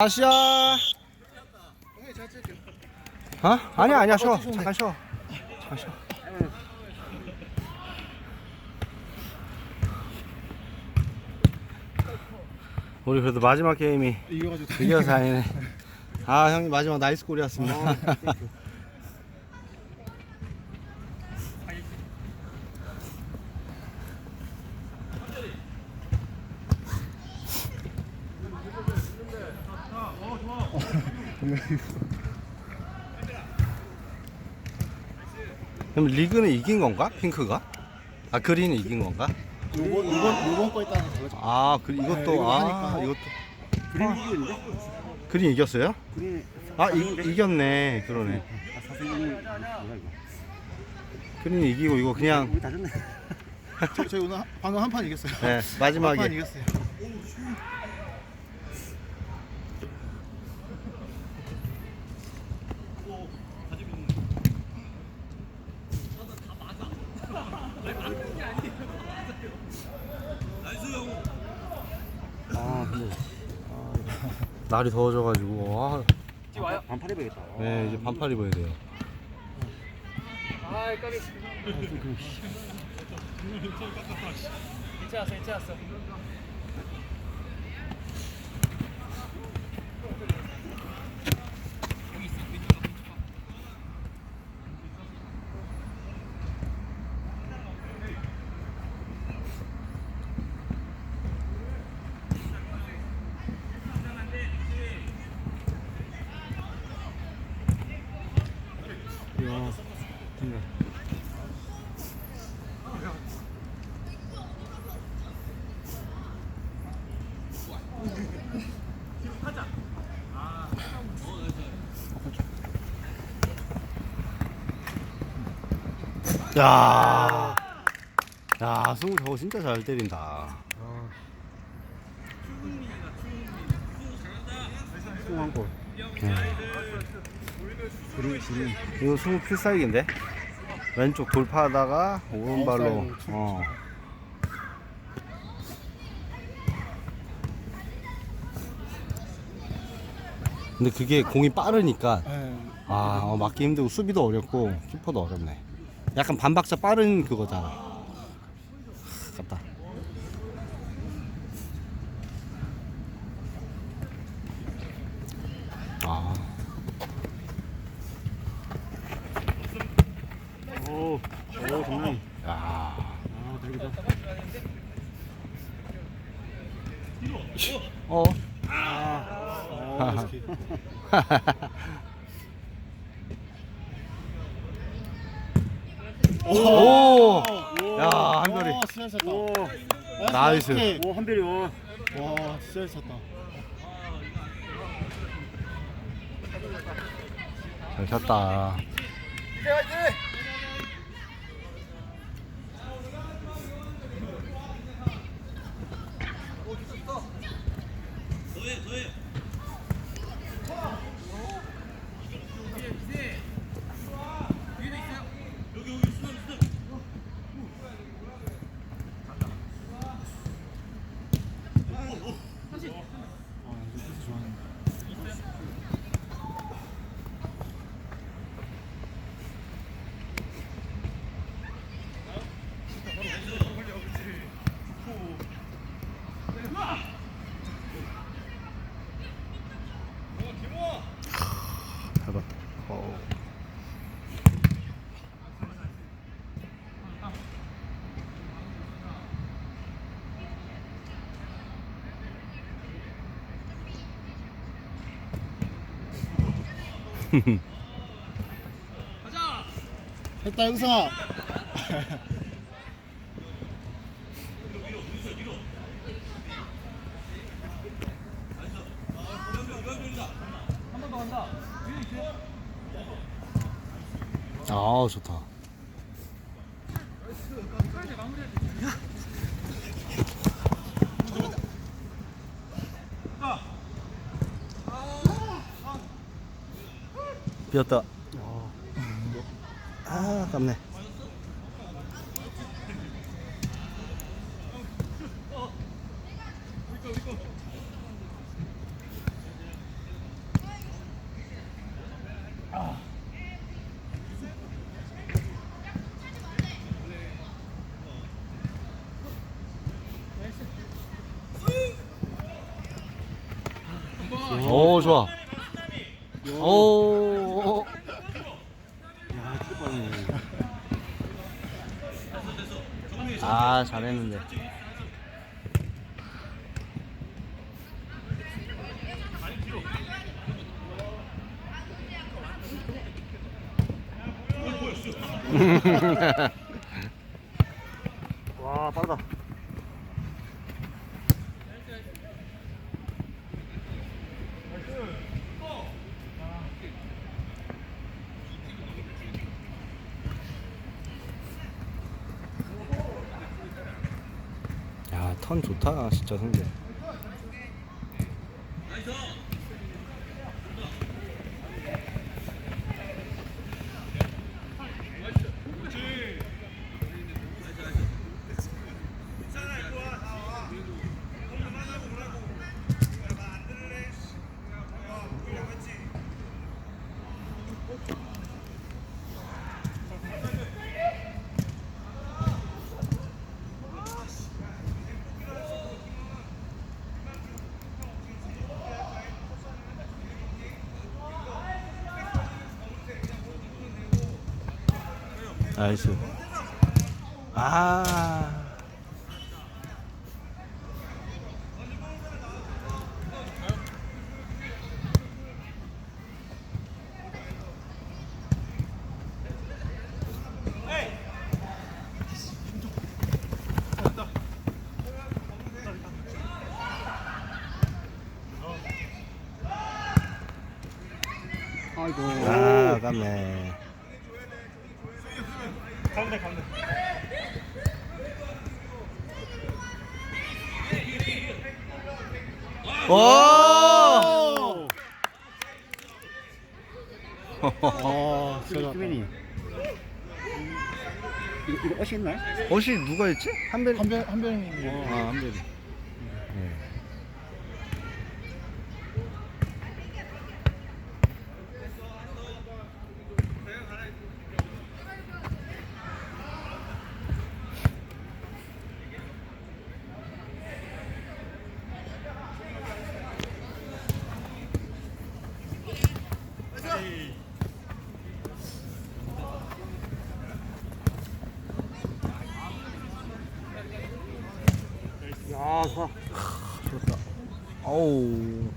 아시아. 어? 아니야 아니야 쉬어. 잠깐 쉬어. 잠깐 쉬어. 우리 그래도 마지막 게임이 이겨가지고 이겨서 다행이네. 아 형님 마지막 나이스 골이었습니다 그럼 리그는 이긴 건가? 핑크가? 아 그린은 이긴 건가? 요번 요번 요번 거에 따라서 달라져. 아 그, 네, 이것도 이거 아 하니까. 이것도 그린 이기는데? 그린 이겼어요? 그린 아 이, 이겼네 그러네 아, 사생님이 뭐야 이거? 그린 이기고 이거 그냥 우리 다 졌네. 저, 저희 오늘 한- 방금 한 판 이겼어요. 네, 한판 마지막에 이겼어요. 날이 더워져가지고 아, 아, 반팔 입어야겠다. 네 이제 반팔 입어야 돼요 괜찮았어, 괜찮았어. 야, 야 승우 저거 진짜 잘 때린다 수한 골. 그린 그린. 이거 승우 필살기인데 왼쪽 돌파하다가 오른발로 어. 근데 그게 공이 빠르니까 네. 아 어, 맞기 힘들고 수비도 어렵고 키퍼도 어렵네 약간 반박자 빠른 그거잖아 같다 아 오, 오 정말. 야. 아 다르다. 어. 어, 이렇게. 오. 야, 한별이. 와, 진짜 잘 쳤다. 오, 나이스. 오케이. 오 한별이 와. 와, 진짜 잘 쳤다. 잘 쳤다. 아, 이거 패스 좋아하는. 잘 봤다. 어. 했다, 영상아. 아, 좋다. 비었다. 아, 아깝네. 오 좋아. 오. 아 잘했는데. 와, 빠르다. 턴 좋다 진짜 성재. 나이스. 아. 아이고. 아, 아깝네. 와! 아 진짜 잘했다. 수빈이. 이거, 이거 어시 있나요? 어시 누가 했지? 한별 한별 한별님이 아, 한별이. 네. 야, 좋아. 좋다. 어우.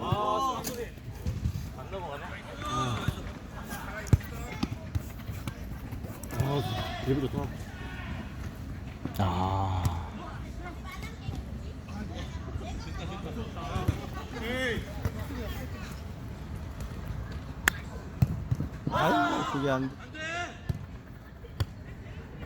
아, 드리블 좋다. 아. 안 돼.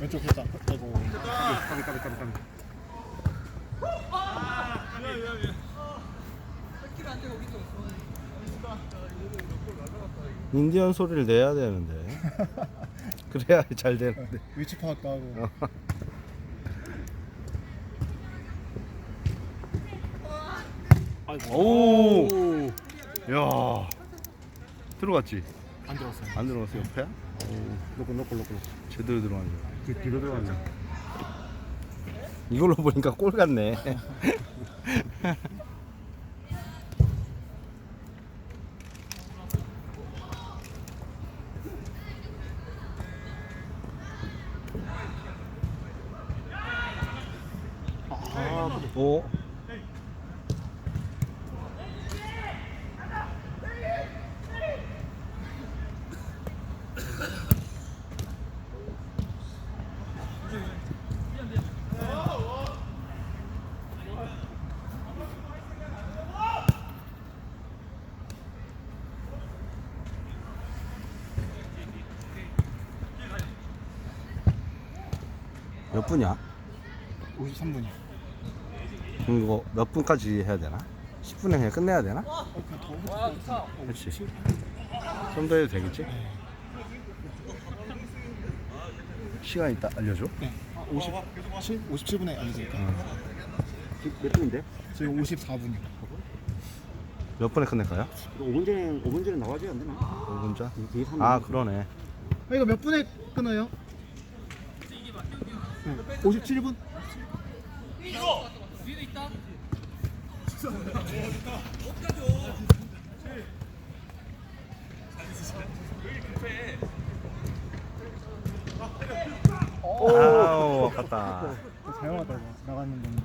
왼쪽 했다. 아이고. 까비, 까비, 까비, 까비. 인디언 소리를 내야 되는데. 그래야 잘 되는데. 위치 파악도 하고. 오! 야. 들어갔지? 안 들었어요. 안 들어갔어, 옆에야? 놓고, 놓고, 놓고. 제대로 들어갔네. 뒤, 뒤로 들어갔네. 이걸로 보니까 골 같네. 아, 오. 분이야? 53분이요. 그럼 이거 몇 분까지 해야 되나? 10분에 그냥 끝내야 되나? 어 같은데. 그렇지. 좀 더 해도 되겠지? 시간 있다 알려줘. 네. 아, 57 57분에 알려드릴까? 지금 몇 분인데? 지금 54분이요. 몇 분에 끝낼까요? 5분 전에, 5분 전에 나와줘야 안 되나? 5분자? 뒤에 삼아 분. 그러네. 아, 이거 몇 분에 끊어요? 57분? 아우 아깝다. 잘못하다 이거 나가는 건데.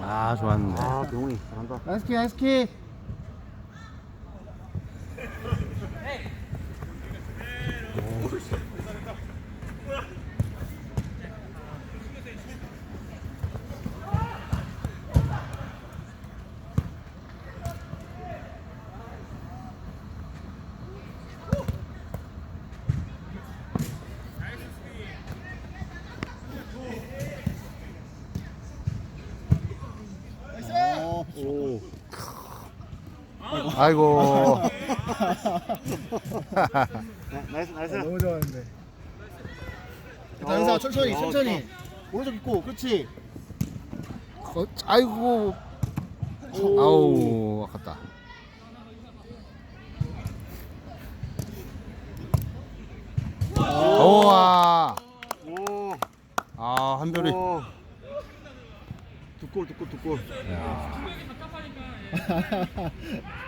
아 좋았는데. 아 병훈이 잘한다. 나이스 키 나이스 키. 어, 오. 아이고. 나, 나이스 나이스. 어, 너무 좋았는데. 일단 어, 천천히 어, 천천히. 오른쪽 있고 그렇지. 어, 아이고. 아우 아깝다. 오와. 오. 아 한별이. 오. 두골 두골 두골. 야.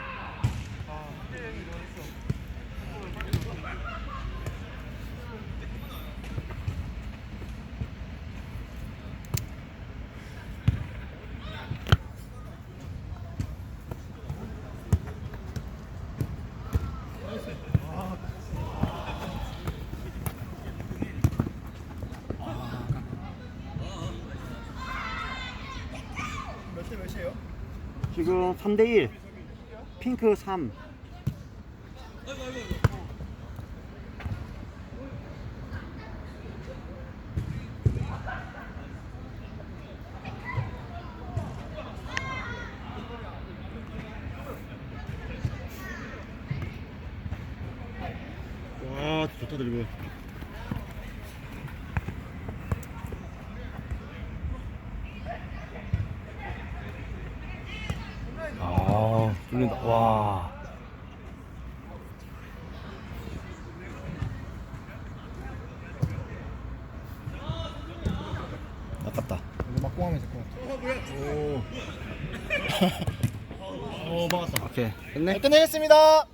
지금 3대 1. 핑크 3. 와 좋다 드리블. 아 뚫린다. 와. 아깝다. 이거 막고 하면 될 것 같아. 오케이 끝내. 네, 끝내겠습니다.